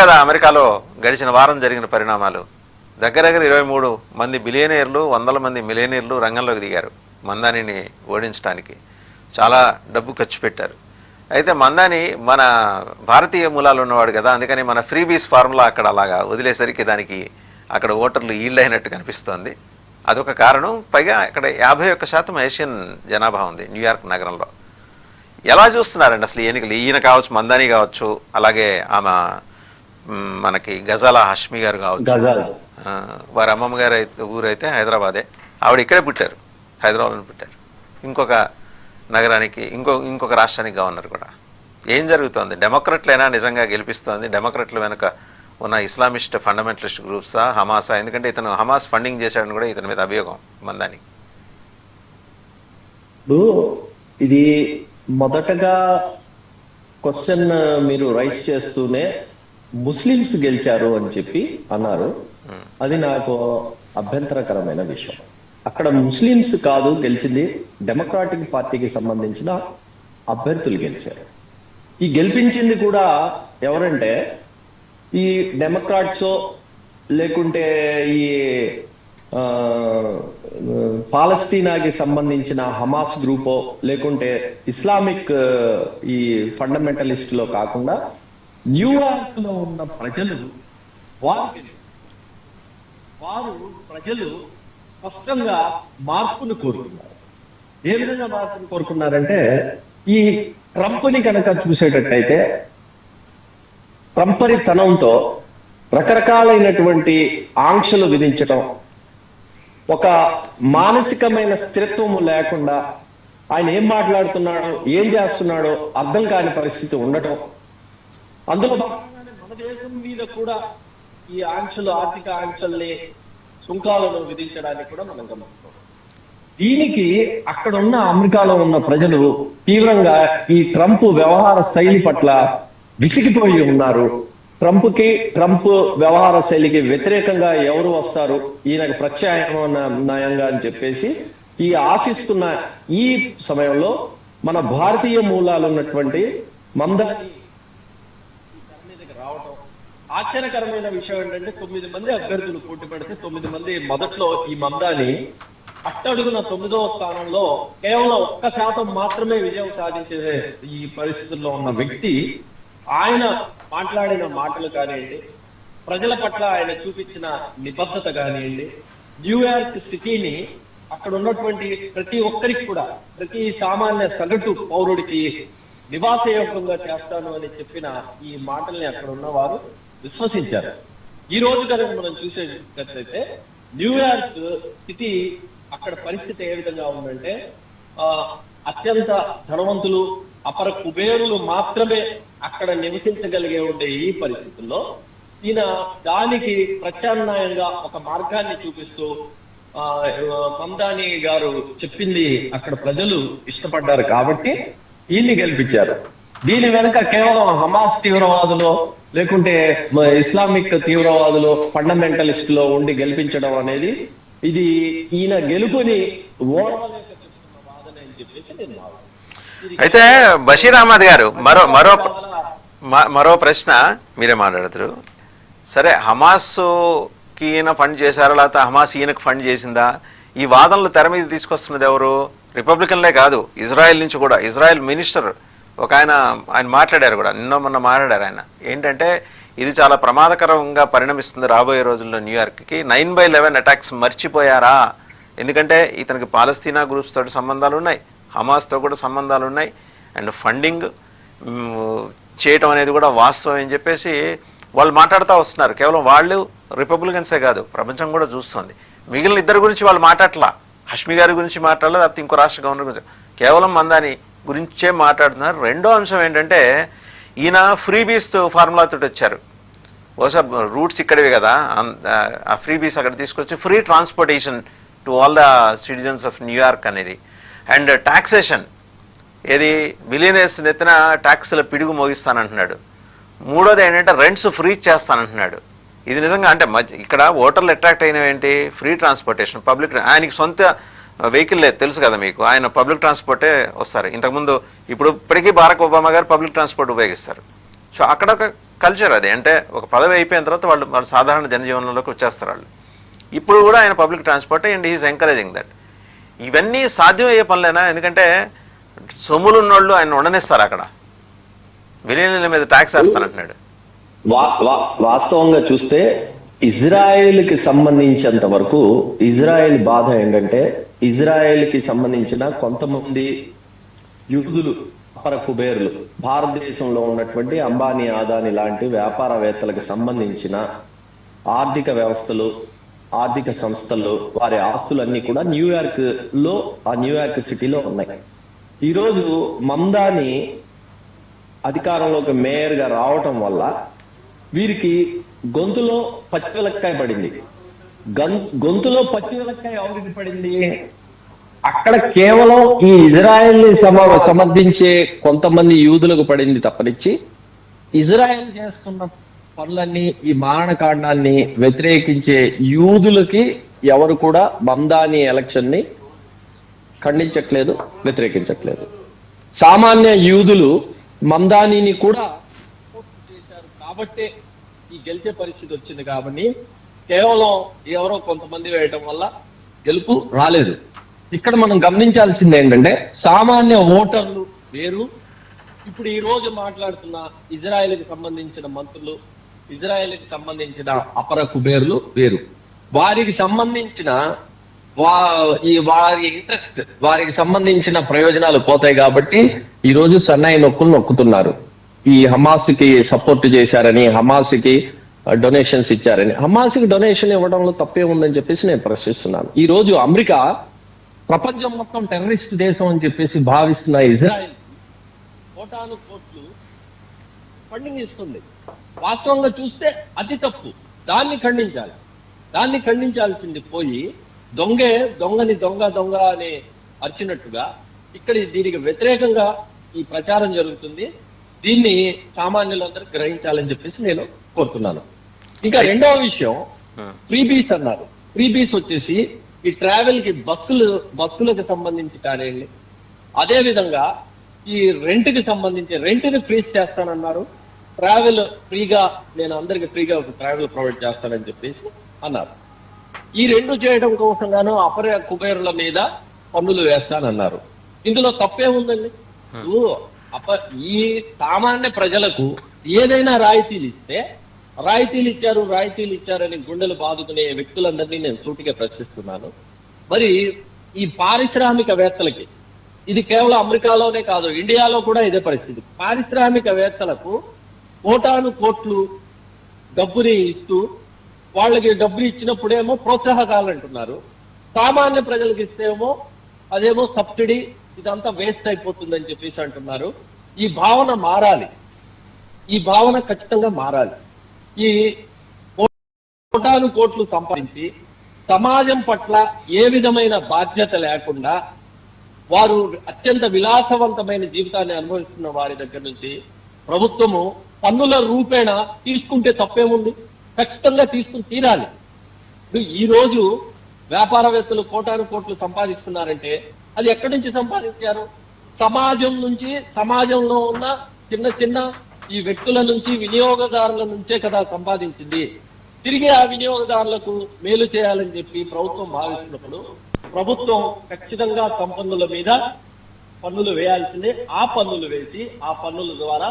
కదా అమెరికాలో గడిచిన వారం జరిగిన పరిణామాలు. దగ్గర దగ్గర ఇరవై మూడు మంది బిలియనీర్లు వందల మంది మిలియనీర్లు రంగంలోకి దిగారు మందానిని ఓడించడానికి చాలా డబ్బు ఖర్చు పెట్టారు. అయితే మందాని మన భారతీయ మూలాలు ఉన్నవాడు కదా అందుకని మన ఫ్రీబీస్ ఫార్ములా అక్కడ అలాగా వదిలేసరికి దానికి అక్కడ ఓటర్లు ఈల్డ్ అయినట్టు కనిపిస్తోంది. అదొక కారణం. పైగా అక్కడ యాభై ఒక్క శాతం ఏషియన్ జనాభా ఉంది న్యూయార్క్ నగరంలో. ఎలా చూస్తున్నారండి అసలు ఎన్నికలు? ఈయన కావచ్చు మందాని కావచ్చు అలాగే ఆమె మనకి గజాల హష్మి గారు కావచ్చు. వారి అమ్మమ్మ గారు అయితే ఊరైతే హైదరాబాదే. ఆవిడ ఇక్కడే పుట్టారు. హైదరాబాద్లో పుట్టారు. ఇంకొక నగరానికి ఇంకో ఇంకొక రాష్ట్రానికి గవర్నర్ కూడా. ఏం జరుగుతోంది? డెమోక్రట్లైనా నిజంగా గెలిపిస్తోంది. డెమోక్రట్ల వెనుక ఉన్న ఇస్లామిస్ట్ ఫండమెంటలిస్ట్ గ్రూప్సా హమాసా ఎందుకంటే ఇతను హమాస్ ఫండింగ్ చేశాడని కూడా ఇతని మీద అభియోగం మందాని. ఇప్పుడు ఇది మొదటగా క్వశ్చన్ మీరు రైస్ చేస్తూనే ముస్లిమ్స్ గెలిచారు అని చెప్పి అన్నారు. అది నాకు అభ్యంతరకరమైన విషయం. అక్కడ ముస్లిమ్స్ కాదు గెలిచింది డెమోక్రాటిక్ పార్టీకి సంబంధించిన అభ్యర్థులు గెలిచారు. ఈ గెలిపించింది కూడా ఎవరంటే ఈ డెమోక్రాట్సో లేకుంటే ఈ పాలస్తీనాకి సంబంధించిన హమాస్ గ్రూపో లేకుంటే ఇస్లామిక్ ఈ ఫండమెంటలిస్ట్లో కాకుండా న్యూయార్క్లో ఉన్న ప్రజలు వారు వారు ప్రజలు స్పష్టంగా మార్పును కోరుకున్నారు. ఏ విధంగా మార్పును కోరుకున్నారంటే ఈ ట్రంప్ని కనుక చూసేటట్టయితే ట్రంపరితనంతో రకరకాలైనటువంటి ఆంక్షలు విధించటం ఒక మానసికమైన స్థిరత్వము లేకుండా ఆయన ఏం మాట్లాడుతున్నాడో ఏం చేస్తున్నాడో అర్థం కాని పరిస్థితి ఉండటం అందులో భాగంగానే మన దేశం మీద కూడా ఈ ఆంక్షలు ఆర్థిక ఆంక్షల్ని సుంకాలను విధించడానికి కూడా మనం గమనిస్తాం దీనికి అక్కడ ఉన్న అమెరికాలో ఉన్న ప్రజలు తీవ్రంగా ఈ ట్రంప్ వ్యవహార శైలి పట్ల విసిగిపోయి ఉన్నారు. ట్రంప్కి ట్రంప్ వ్యవహార శైలికి వ్యతిరేకంగా ఎవరు వస్తారు? ఈయనకు ప్రత్యామ్నాయంగా అని చెప్పేసి ఈ ఆశిస్తున్న ఈ సమయంలో మన భారతీయ మూలాలు ఉన్నటువంటి మందాని రావటం ఆశ్చర్యకరమైన విషయం ఏంటంటే తొమ్మిది మంది అభ్యర్థులు పోటీ పెడితే తొమ్మిది మంది మొదట్లో ఈ మందాని అట్టడుగున తొమ్మిదవ స్థానంలో కేవలం ఒక్క శాతం మాత్రమే విజయం సాధించే ఈ పరిస్థితుల్లో ఉన్న వ్యక్తి ఆయన మాట్లాడిన మాటలు కానివ్వండి ప్రజల పట్ల ఆయన చూపించిన నిబద్ధత కానివ్వండి న్యూయార్క్ సిటీని అక్కడ ఉన్నటువంటి ప్రతి ఒక్కరికి కూడా ప్రతి సామాన్య సగటు పౌరుడికి నివాసయోగ్యంగా చేస్తాను అని చెప్పిన ఈ మాటల్ని అక్కడ ఉన్నవారు విశ్వసించారు. ఈ రోజు కనుక మనం చూసేటట్లయితే న్యూయార్క్ సిటీ అక్కడ పరిస్థితి ఏ విధంగా ఉందంటే ఆ అత్యంత ధనవంతులు అపర కుబేరులు మాత్రమే అక్కడ నివసించగలిగే ఉండే ఈ పరిస్థితుల్లో ఈయన దానికి ప్రత్యామ్నాయంగా ఒక మార్గాన్ని చూపిస్తూ ఆ మందాని గారు చెప్పింది అక్కడ ప్రజలు ఇష్టపడ్డారు కాబట్టి ఈయన్ని గెలిపించారు. దీని వెనుక కేవలం హమాస్ తీవ్రవాదులు లేకుంటే ఇస్లామిక్ తీవ్రవాదులు ఫండమెంటలిస్ట్లో ఉండి గెలిపించడం అనేది ఇది ఈయన గెలుపుని అయితే బషీర్ అహ్మద్ గారు మరో మరో మరో ప్రశ్న మీరే మాట్లాడుతారు. సరే హమాస్కి ఈయన ఫండ్ చేశారా? లేకపోతే హమాస్ ఈయనకు ఫండ్ చేసిందా? ఈ వాదనలు తెర మీద తీసుకొస్తున్నది ఎవరు? రిపబ్లికన్లే కాదు ఇజ్రాయెల్ నుంచి కూడా. ఇజ్రాయెల్ మినిస్టర్ ఒక ఆయన ఆయన మాట్లాడారు కూడా నిన్న మొన్న మాట్లాడారు ఆయన. ఏంటంటే ఇది చాలా ప్రమాదకరంగా పరిణమిస్తుంది రాబోయే రోజుల్లో న్యూయార్క్కి నైన్ బై లెవెన్ అటాక్స్ మర్చిపోయారా? ఎందుకంటే ఇతనికి పాలస్తీనా గ్రూప్స్ తోటి సంబంధాలు ఉన్నాయి హమాస్తో కూడా సంబంధాలు ఉన్నాయి అండ్ ఫండింగ్ చేయటం అనేది కూడా వాస్తవం అని చెప్పేసి వాళ్ళు మాట్లాడుతూ వస్తున్నారు. కేవలం వాళ్ళు రిపబ్లికన్సే కాదు ప్రపంచం కూడా చూస్తుంది. మిగిలిన ఇద్దరు గురించి వాళ్ళు మాట్లాడలా. హష్మి గారి గురించి మాట్లాడలేదు లేకపోతే ఇంకో రాష్ట్ర గవర్నర్ గురించి. కేవలం మందాని గురించే మాట్లాడుతున్నారు. రెండో అంశం ఏంటంటే ఈయన ఫ్రీబీస్ ఫార్ములా తోటి వచ్చారు. బహుశా రూట్స్ ఇక్కడవే కదా. ఆ ఫ్రీబీస్ అక్కడ తీసుకొచ్చి free transportation to all the citizens of New York అనేది. అండ్ టాక్సేషన్ ఏది బిలియనర్స్ నెత్తిన ట్యాక్స్ల పిడుగు మోగిస్తానంటున్నాడు. మూడోది ఏంటంటే రెంట్స్ ఫ్రీ చేస్తానంటున్నాడు ఇది నిజంగా అంటే మధ్య ఇక్కడ ఓటర్లు అట్రాక్ట్ అయినవి ఏంటి? ఫ్రీ ట్రాన్స్పోర్టేషన్ పబ్లిక్ ఆయనకి సొంత వెహికల్ లేదు తెలుసు కదా మీకు. ఆయన పబ్లిక్ ట్రాన్స్పోర్టే వస్తారు. ఇంతకుముందు ఇప్పుడు ఇప్పటికీ బారక్ ఒబామా గారు పబ్లిక్ ట్రాన్స్పోర్ట్ ఉపయోగిస్తారు. సో అక్కడ ఒక కల్చర్ అది. అంటే ఒక పదవి అయిపోయిన తర్వాత వాళ్ళు వాళ్ళు సాధారణ జనజీవనంలోకి వచ్చేస్తారు వాళ్ళు. ఇప్పుడు కూడా ఆయన public transport and he's encouraging that. ఇవన్నీ సాధ్యమయ్యే పనులేనా? ఎందుకంటే సొమ్ములు ఉన్నోళ్ళు ఆయన ఉండనిస్తారు అక్కడ. విలీనుల మీద ట్యాక్స్ వేస్తానంటున్నాడు. వాస్తవంగా చూస్తే ఇజ్రాయెల్కి సంబంధించినంత వరకు ఇజ్రాయెల్ బాధ ఏంటంటే ఇజ్రాయెల్కి సంబంధించిన కొంతమంది యూదులు అపర కుబేర్లు భారతదేశంలో ఉన్నటువంటి అంబానీ ఆదాని లాంటి వ్యాపారవేత్తలకు సంబంధించిన ఆర్థిక వ్యవస్థలు ఆర్థిక సంస్థలు వారి ఆస్తులన్నీ కూడా న్యూయార్క్లో ఆ న్యూయార్క్ సిటీలో ఉన్నాయి. ఈరోజు మందాని అధికారంలోకి మేయర్గా రావటం వల్ల వీరికి గొంతులో పచ్చివెలక్కాయ పడింది. గొంతులో గొంతులో పచ్చివెలక్కాయ ఎవరికి పడింది. అక్కడ కేవలం ఈ ఇజ్రాయెల్ని సమర్థించే కొంతమంది యూదులకు పడింది తప్పనిచ్చి. ఇజ్రాయెల్ చేస్తున్న పనులన్నీ ఈ మారణకాండాన్ని వ్యతిరేకించే యూదులకి ఎవరు కూడా బందాని ఎలక్షన్ని ఖండించట్లేదు వ్యతిరేకించట్లేదు. సామాన్య యూదులు మందానిని కూడా చేశారు. కాబట్టే ఈ గెలిచే పరిస్థితి వచ్చింది కాబట్టి కేవలం ఎవరో కొంతమంది వేయటం వల్ల గెలుపు రాలేదు. ఇక్కడ మనం గమనించాల్సింది ఏంటంటే సామాన్య ఓటర్లు వేరు. ఇప్పుడు ఈ రోజు మాట్లాడుతున్న ఇజ్రాయెల్కి సంబంధించిన మంత్రులు ఇజ్రాయెల్కి సంబంధించిన అపర కుబేర్లు వేరు. వారికి సంబంధించిన వా ఈ వారి ఇంట్రెస్ట్ వారికి సంబంధించిన ప్రయోజనాలు పోతాయి కాబట్టి ఈ రోజు సన్నాయి నొక్కులు నొక్కుతున్నారు. ఈ హమాస్కి సపోర్ట్ చేశారని హమాస్కి డొనేషన్స్ ఇచ్చారని. హమాస్కి డొనేషన్ ఇవ్వడంలో తప్పే ఉందని చెప్పేసి నేను ప్రశ్నిస్తున్నాను. ఈ రోజు అమెరికా ప్రపంచం మొత్తం టెర్రరిస్ట్ దేశం అని చెప్పేసి భావిస్తున్న ఇజ్రాయెల్ కోటాను కోట్లు ఫండింగ్ ఇస్తుంది. వాస్తవంగా చూస్తే అతి తప్పు. దాన్ని ఖండించాలి. దాన్ని ఖండించాల్సింది పోయి దొంగే దొంగని దొంగ దొంగ అని అర్చినట్టుగా ఇక్కడ దీనికి వ్యతిరేకంగా ఈ ప్రచారం జరుగుతుంది. దీన్ని సామాన్యులందరూ గ్రహించాలని చెప్పేసి నేను కోరుతున్నాను. ఇంకా రెండవ విషయం ఫ్రీబీస్ అన్నారు. ఫ్రీబీస్ వచ్చేసి ఈ ట్రావెల్కి బస్సులు బస్సులకు సంబంధించి కానివ్వండి. అదే విధంగా ఈ రెంట్కి సంబంధించి రెంట్ని ఫ్రీజ్ చేస్తానన్నారు. ట్రావెల్ ఫ్రీగా నేను అందరికి ఫ్రీగా ఒక ట్రావెల్ ప్రొవైడ్ చేస్తానని చెప్పేసి అన్నారు. ఈ రెండు చేయడం కోసం గాను అపర కుబేరుల మీద పన్నులు వేస్తానన్నారు. ఇందులో తప్పేముందండి ఇప్పుడు అప ఈ సామాన్య ప్రజలకు ఏదైనా రాయితీలు ఇస్తే రాయితీలు ఇచ్చారు రాయితీలు ఇచ్చారని గుండెలు బాదుకునే వ్యక్తులందరినీ నేను సూటిగా ప్రశ్నిస్తున్నాను. మరి ఈ పారిశ్రామికవేత్తలకి ఇది కేవలం అమెరికాలోనే కాదు ఇండియాలో కూడా ఇదే పరిస్థితి. పారిశ్రామికవేత్తలకు కోటాను కోట్లు డబ్బుని ఇస్తూ వాళ్ళకి డబ్బులు ఇచ్చినప్పుడేమో ప్రోత్సాహకాలు అంటున్నారు. సామాన్య ప్రజలకు ఇస్తేమో అదేమో సబ్సిడీ ఇదంతా వేస్ట్ అయిపోతుందని చెప్పేసి అంటున్నారు. ఈ భావన మారాలి. ఈ భావన ఖచ్చితంగా మారాలి. ఈ కోటాను కోట్లు సంపాదించి సమాజం పట్ల ఏ విధమైన బాధ్యత లేకుండా వారు అత్యంత విలాసవంతమైన జీవితాన్ని అనుభవిస్తున్న వారి దగ్గర నుంచి ప్రభుత్వము పన్నుల రూపేణ తీసుకుంటే తప్పేముంది? ఖచ్చితంగా తీసుకుని తీరాలి. ఈ రోజు వ్యాపారవేత్తలు కోటాను కోట్లు సంపాదిస్తున్నారంటే అది ఎక్కడి నుంచి సంపాదించారు? సమాజం నుంచి సమాజంలో ఉన్న చిన్న చిన్న ఈ వ్యక్తుల నుంచి వినియోగదారుల నుంచే కదా సంపాదించింది. తిరిగి ఆ వినియోగదారులకు మేలు చేయాలని చెప్పి ప్రభుత్వం భావిస్తున్నప్పుడు ప్రభుత్వం ఖచ్చితంగా సంపన్నుల మీద పన్నులు వేయాల్సిందే. ఆ పన్నులు వేసి ఆ పన్నుల ద్వారా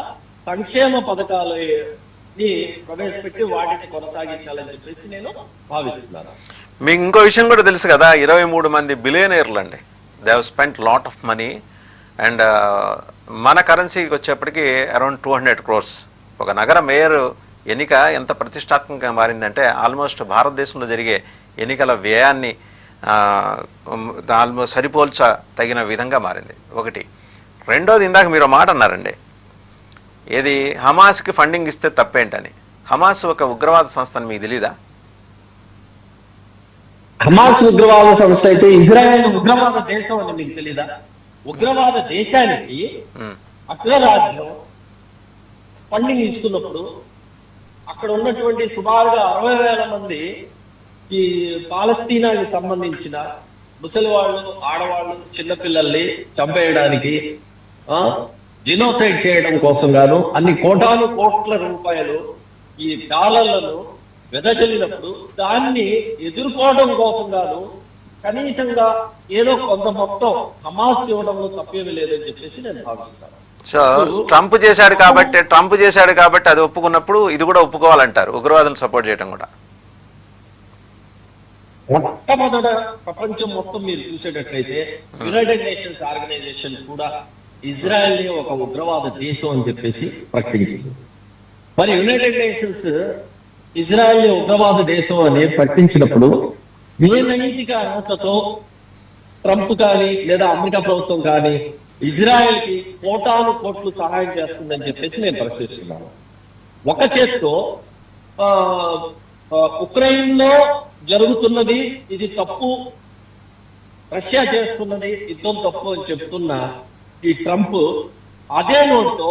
సంక్షేమ పథకాలని ప్రవేశపెట్టి వాటిని కొనసాగించాలని చెప్పేసి నేను భావిస్తున్నాను. మీకు ఇంకో విషయం కూడా తెలుసు కదా ఇరవై మూడు మంది బిలియనీర్లు అండి they have spent lot of money and మన కరెన్సీకి వచ్చేప్పటికి అరౌండ్ టూ హండ్రెడ్ క్రోర్స్ ఒక నగర మేయర్ ఎన్నిక ఎంత ప్రతిష్టాత్మకంగా మారిందంటే ఆల్మోస్ట్ భారతదేశంలో జరిగే ఎన్నికల వ్యయాన్ని ఆల్మోస్ట్ సరిపోల్చ తగిన విధంగా మారింది. ఒకటి. రెండోది ఇందాక మీరు మాట అన్నారండి. ఏది హమాస్కి ఫండింగ్ ఇస్తే తప్పేంటని. హమాస్ ఒక ఉగ్రవాద సంస్థ అని మీకు తెలీదా? హమాస్ ఉగ్రవాద సంస్థ అయితే ఇజ్రాయెల్ ఉగ్రవాద దేశం అని మీకు తెలీదా? ఉగ్రవాద దేశానికి. అగ్రరాజ్యం ఫండింగ్ ఇస్తున్నప్పుడు అక్కడ ఉన్నటువంటి సుమారుగా అరవై వేల మంది ఈ పాలస్తీనాకి సంబంధించిన ముసలి వాళ్ళు ఆడవాళ్ళు చిన్నపిల్లల్ని చంపేయడానికి ఆ జినోసైడ్ చేయడం కోసం గాను అన్ని కోటాను కోట్ల రూపాయలు ఈ డాలర్లను వెదజల్లినప్పుడు దాన్ని ఎదుర్కోవడం కోసం గాను కనీసంగా ఏదో కొంత మొత్తం హమాస్ ఇవ్వడంలో తప్పేమీ లేదని చెప్పేసి నేను భావిస్తాను. సో ట్రంప్ చేశాడు కాబట్టి ట్రంప్ చేశాడు కాబట్టి అది ఒప్పుకున్నప్పుడు ఇది కూడా ఒప్పుకోవాలంటారు ఉగ్రవాదం సపోర్ట్ చేయడం కూడా. మొట్టమొదట ప్రపంచం మొత్తం మీరు చూసేటట్లయితే యునైటెడ్ నేషన్స్ ఆర్గనైజేషన్ కూడా ఇజ్రాయెల్ని ఒక ఉగ్రవాద దేశం అని చెప్పేసి ప్రకటించింది. మరి యునైటెడ్ నేషన్స్ ఇజ్రాయెల్ ఉగ్రవాద దేశం అని ప్రకటించినప్పుడు నైతిక అర్హతతో ట్రంప్ కానీ లేదా అమెరికా ప్రభుత్వం కానీ ఇజ్రాయెల్కి కోటాను కోట్లు సహాయం చేస్తుందని చెప్పేసి నేను ప్రశ్నిస్తున్నాను ఒక చేత్తో ఆ, ఉక్రెయిన్లో జరుగుతున్నది ఇది తప్పు రష్యా చేస్తున్నది యుద్ధం తప్పు అని చెప్తున్న ఈ ట్రంప్ అదే నోట్తో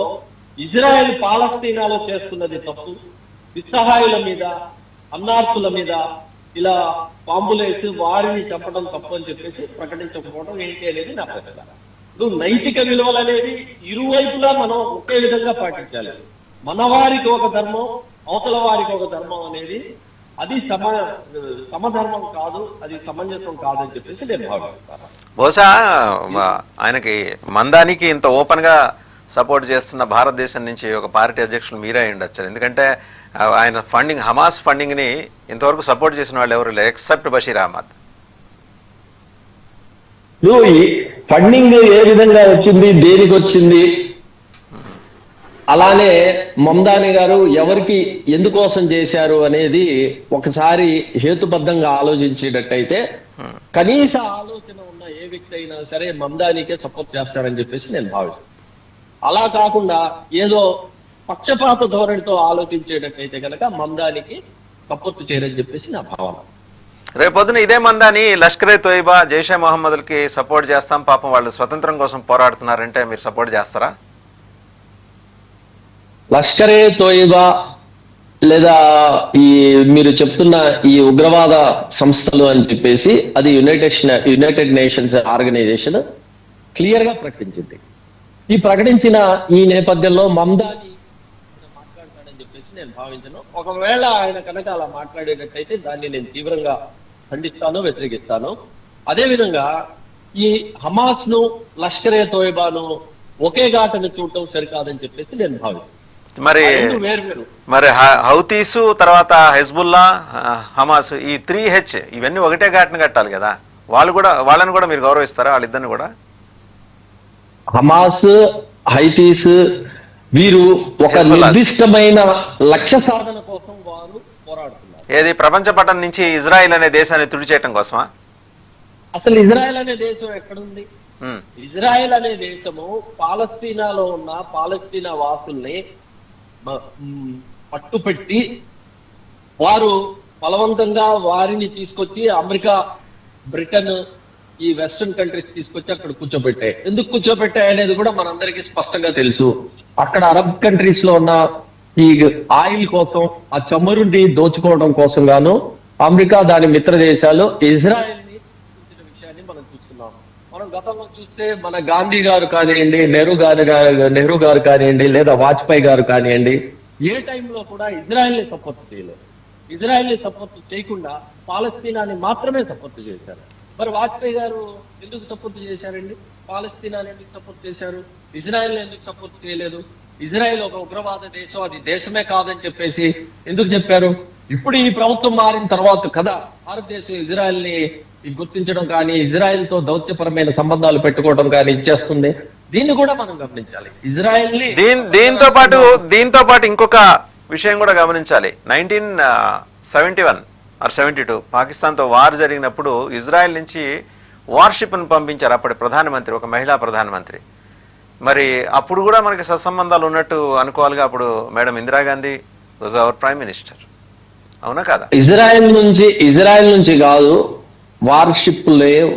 ఇజ్రాయెల్ పాలస్తీనాలో చేస్తున్నది తప్పు నిస్సహాయుల మీద అన్నార్థుల మీద ఇలా పాంపులేసి వారిని చంపడం తప్పు అని చెప్పేసి ప్రకటించకపోవడం ఏంటి అనేది నా ప్రశ్న. ఇప్పుడు నైతిక విలువలు అనేది ఇరువైపులా మనం ఒకే విధంగా పాటించాలి. మన వారికి ఒక ధర్మం అవతల వారికి ఒక ధర్మం అనేది అది సమ సమధర్మం కాదు అది సమంజసం కాదని చెప్పేసి నేను భావిస్తాను. బహుశా ఆయనకి మందానికి ఇంత ఓపెన్గా సపోర్ట్ చేస్తున్న భారతదేశం నుంచి ఒక పార్టీ అధ్యక్షులు మీరే ఉండొచ్చు. ఎందుకంటే ఆయన ఫండింగ్ హమాస్ ఫండింగ్ని ఇంతవరకు సపోర్ట్ చేసిన వాళ్ళు ఎవరు లేరు ఎక్సెప్ట్ బషీర్ అహ్మద్ ఈ ఫండింగ్ ఏ విధంగా వచ్చింది దేనికి వచ్చింది? అలానే మమ్దాని గారు ఎవరికి ఎందుకోసం చేశారు అనేది ఒకసారి హేతుబద్ధంగా ఆలోచించేటట్టయితే కనీస ఆలోచన ఉన్న ఏ వ్యక్తి అయినా సరే మమ్దానికే సపోర్ట్ చేస్తారని చెప్పేసి నేను భావిస్తాను అలా కాకుండా ఏదో పక్షపాత ధోరణితో ఆలోచించేటట్టయితే కనుక మమదానికి సపోర్ట్ చేయరని చెప్పేసి నా భావన. రేపొద్దున ఇదే మందాని లష్కరే తోయిబా జైషే మొహమ్మద్లకి సపోర్ట్ చేస్తాం. పాపం వాళ్ళు స్వతంత్రం కోసం పోరాడుతున్నారంటే మీరు సపోర్ట్ చేస్తారా? లష్కరే తోయిబా లేదా ఈ మీరు చెప్తున్న ఈ ఉగ్రవాద సంస్థలు అని చెప్పేసి అది యునైటెడ్ యునైటెడ్ నేషన్స్ ఆర్గనైజేషన్ క్లియర్గా ప్రకటించింది. ఈ ప్రకటించిన ఈ నేపథ్యంలో మమ్దాని మాట్లాడతాడని చెప్పేసి నేను భావించను. ఒకవేళ ఆయన కనుక అలా మాట్లాడేటట్టయితే దాన్ని నేను తీవ్రంగా ఖండిస్తాను వ్యతిరేకిస్తాను. అదే విధంగా ఈ హమాస్ను లష్కరే తోయిబాను ఒకే ఘాటను చూడటం సరికాదని చెప్పేసి నేను భావిస్తాను. మరి మరి హ- హౌతీసు తర్వాత హెజ్బుల్లా హమాస్ ఈ త్రీ హెచ్ ఇవన్నీ ఒకటే ఘాటన కట్టాలి కదా. వాళ్ళు కూడా వాళ్ళని కూడా మీరు గౌరవిస్తారా? వాళ్ళిద్దరిని కూడా? హమాస్ హైతీస్ వీరు ఒక. నిర్దిష్టమైన లక్ష్య సాధన కోసం వారు పోరాడుతున్నారు ఏది ప్రపంచ పటం నుంచి ఇజ్రాయిల్ అనే దేశాన్ని తుడిచేయటం కోసమా అసలు ఇజ్రాయెల్ అనే దేశం ఎక్కడుంది. ఇజ్రాయెల్ అనే దేశము పాలస్తీనాలో ఉన్న పాలస్తీనా వాసుల్ని పట్టుపెట్టి వారు బలవంతంగా వారిని తీసుకొచ్చి అమెరికా బ్రిటన్ ఈ వెస్టర్న్ కంట్రీస్ తీసుకొచ్చి అక్కడ కూర్చోబెట్టాయి ఎందుకు కూర్చోబెట్టాయి అనేది కూడా మనందరికీ స్పష్టంగా తెలుసు. అక్కడ అరబ్ కంట్రీస్లో ఉన్న ఈ ఆయిల్ కోసం ఆ చమురుని దోచుకోవడం కోసం గాను అమెరికా దాని మిత్ర దేశాలు ఇజ్రాయెల్ని విషయాన్ని మనం చూస్తున్నాం. మనం గతంలో చూస్తే మన గాంధీ గారు కానివ్వండి నెహ్రూ గారు నెహ్రూ గారు కానివ్వండి లేదా వాజ్పేయి గారు కానివ్వండి ఏ టైంలో కూడా ఇజ్రాయెల్ని సపోర్ట్ చేయలేదు. ఇజ్రాయెల్ని సపోర్ట్ చేయకుండా పాలస్తీనాని మాత్రమే సపోర్ట్ చేశారు. మరి వాజ్పేయి గారు ఎందుకు సపోర్ట్ చేశారండి? పాలస్తీనాలు ఎందుకు సపోర్ట్ చేశారు? ఇజ్రాయెల్ ఎందుకు సపోర్ట్ చేయలేదు? ఇజ్రాయెల్ ఒక ఉగ్రవాద దేశం అది దేశమే కాదని చెప్పేసి ఎందుకు చెప్పారు? ఇప్పుడు ఈ ప్రభుత్వం మారిన తర్వాత కదా భారతదేశం ఇజ్రాయెల్ని గుర్తించడం కానీ ఇజ్రాయెల్తో దౌత్యపరమైన సంబంధాలు పెట్టుకోవడం కానీ ఇచ్చేస్తుంది దీన్ని కూడా మనం గమనించాలి. ఇజ్రాయెల్ని దీంతో పాటు దీంతో పాటు ఇంకొక విషయం కూడా గమనించాలి. Nineteen seventy one or seventy two. పాకిస్తాన్తో వార్ జరిగినప్పుడు ఇజ్రాయెల్ నుంచి వార్షిప్ను పంపించారు అప్పటి ప్రధానమంత్రి ఒక మహిళా ప్రధానమంత్రి. మరి అప్పుడు కూడా మనకి సత్సంబంధాలు ఉన్నట్టు అనుకోవాలిగా అప్పుడు madam Indira Gandhi was our prime minister. అవునా కదా? ఇజ్రాయెల్ నుంచి ఇజ్రాయెల్ నుంచి కాదు వార్షిప్ లేవు